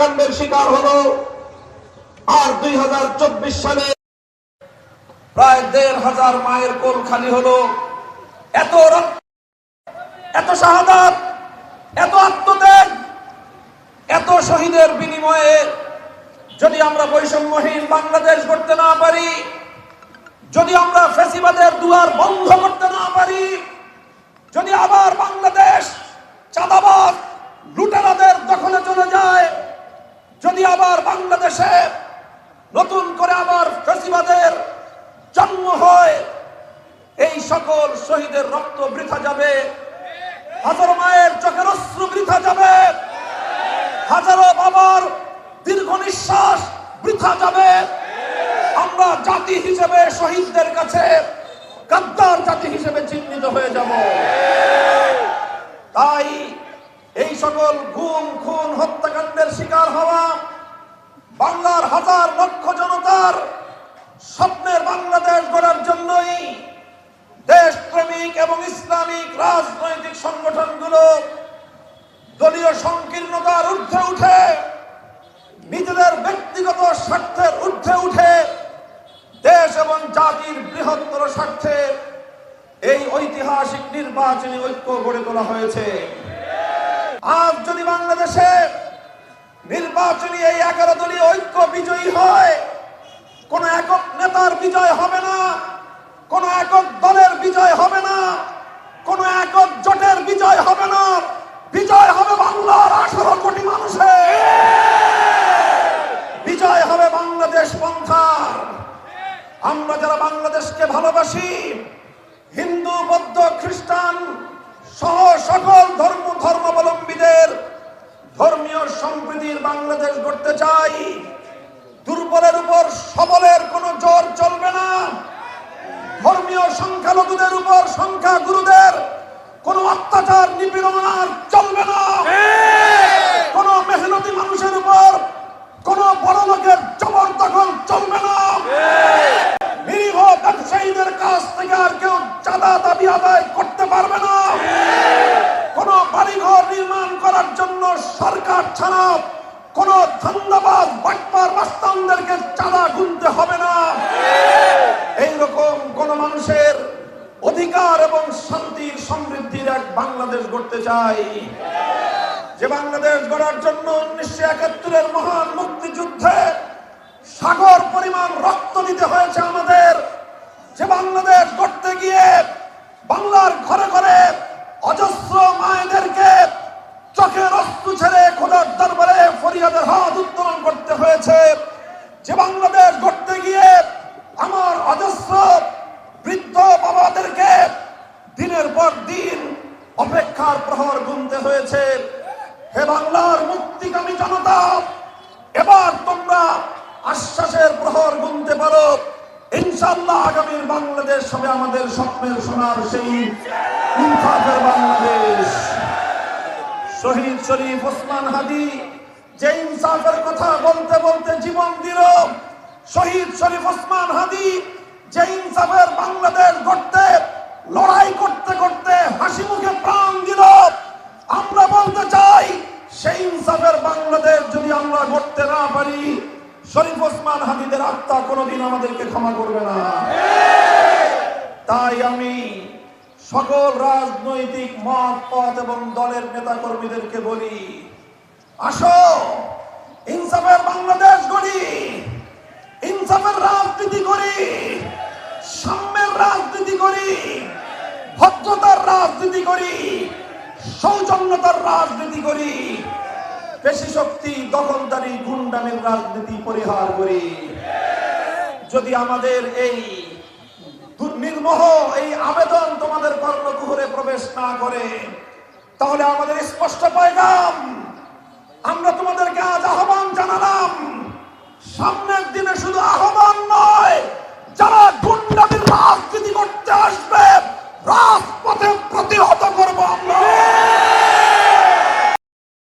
হত্যাকাণ্ডের শিকার হলো আর দুই হাজার চব্বিশ সালে প্রায় দেড় হাজার মায়ের কোল খালি হলো। এত এত শাহাদাত, এত আত্মত্যাগ, এত শহীদের বিনিময়ে যদি আমরা বৈষম্যহীন বাংলাদেশ করতে না পারি, যদি আমরা ফেসিবাদের দুয়ার বন্ধ করতে না পারি, যদি আবার বাংলাদেশ চাঁদাবাদ লুটেরাদের দখলে চলে যায় যদি আবার বাংলাদেশে নতুন করে আবার ফেসিবাদের জন্ম হয়। এই সকল শহীদের রক্ত বৃথা যাবে। হাজারো মায়ের চোখের অশ্রু বৃথা যাবে। হাজারো বাবার দীর্ঘ নিঃশ্বাস বৃথা যাবে। আমরা জাতি হিসেবে শহীদদের কাছে গাদ্দার জাতি হিসেবে চিহ্নিত হয়ে যাব। তাই এই সকল গুম খুন, হত্যাকাণ্ডের শিকার হওয়া বাংলার হাজার লক্ষ জনতার স্বপ্নের বাংলাদেশ গড়ার জন্যই দেশপ্রেমিক এবং ইসলামিক রাজনৈতিক সংগঠনগুলো দলীয় সংকীর্ণতার ঊর্ধ্বে উঠে, নিজেদের ব্যক্তিগত স্বার্থের ঊর্ধ্বে উঠে দেশ এবং জাতির বৃহত্তর স্বার্থে এই ঐতিহাসিক নির্বাচনী ঐক্য গড়ে তোলা হয়েছে। আজ যদি বাংলাদেশে নির্বাচনী এই এগারো দলীয় ঐক্য বিজয়ী হয়। কোন একক নেতার বিজয় হবে না, কোন একক দলের বিজয় হবে না, কোন একক জোটের বিজয় হবে না। বিজয় হবে বাংলার আঠারো কোটি মানুষের। বিজয় হবে বাংলাদেশ পন্থার। আমরা যারা বাংলাদেশকে ভালোবাসি, হিন্দু, বৌদ্ধ, খ্রিস্টান সহ সকল ধর্ম, ধর্মাবলম্বীদের সম্প্রীতির বাংলাদেশ গড়তে চাই। দুর্বলের উপর সবলের কোনো জোর চলবে না। ধর্মীয় সংখ্যালঘুদের উপর সংখ্যা গুরুদের কোন অত্যাচার নিপীড়ন আর চলবে না। কোন মেহনতি মানুষের উপর কোন বড় লোকের জবরদখল চলবে না। নিরীহ ব্যবসায়ীদের কাছ থেকে আর কেউ চাঁদা দাবি আদায় করতে পারবে না কোন বাড়িঘর নির্মাণ করার জন্য সরকার ছাড়া কোন ধন্যবাদ বাটপার মাস্তানদেরকে চাঁদা গুনতে হবে না। এইরকম কোন মানুষের অধিকার এবং শান্তির সমৃদ্ধির এক বাংলাদেশ গড়তে চাই। যে বাংলাদেশ গড়ার জন্য উনিশশো একাত্তরের মহান মুক্তিযুদ্ধে সাগর পরিমাণ রক্ত দিতে হয়েছে আমাদের। যে বাংলাদেশ গড়তে গিয়ে বাংলার ঘরে ঘরে অজস্র মায়েদেরকে চোখের অস্ত্র ছেড়ে খোদার দরবারে হাত উত্তোলন করতে হয়েছে। যে বাংলাদেশ গড়তে গিয়ে আমার অজস্র বৃদ্ধ বাবাদেরকে দিনের পর দিন অপেক্ষার প্রহর গুনতে হয়েছে। হে বাংলার মুক্তিকামী জনতা, এবার তোমরা আশ্বাসের প্রহর গুনতে পারো। ইনশাল্লাহ আগামীর বাংলাদেশ হবে আমাদের স্বপ্নের সোনার সেই ইনসাফের বাংলাদেশ। শহীদ শরীফ ওসমান হাদি যে ইনসাফের কথা বলতে বলতে জীবন দিল, শহীদ শরীফ ওসমান হাদি যে ইনসাফের বাংলাদেশ গড়তে, লড়াই করতে করতে হাসি মুখে প্রাণ দিল। আমরা বলতে চাই, সেই ইনসাফের বাংলাদেশ যদি আমরা গড়তে না পারি, শরীফ ওসমান হাদিদের আত্মা কোনোদিন আমাদেরকে ক্ষমা করবে না। তাই আমি সকল রাজনৈতিক মত, পথ এবং দলের নেতা কর্মীদেরকে বলি আসো। ইনসাফের বাংলাদেশ গড়ি, ইনসাফের রাজনীতি করি সাম্যের রাজনীতি করি ভদ্রতার রাজনীতি করি সৌজন্যতার রাজনীতি করি পেশি শক্তি, দখলদারি, গুন্ডামের রাজনীতি পরিহার করি। যদি আমাদের এই নির্মোহ এই আবেদন তোমাদের কর্ণকুহরে প্রবেশ না করে, তাহলে আমাদের স্পষ্ট পাইলাম আমরা তোমাদেরকে আজ আহ্বান জানালাম। সামনের দিনে শুধু আহ্বান নয়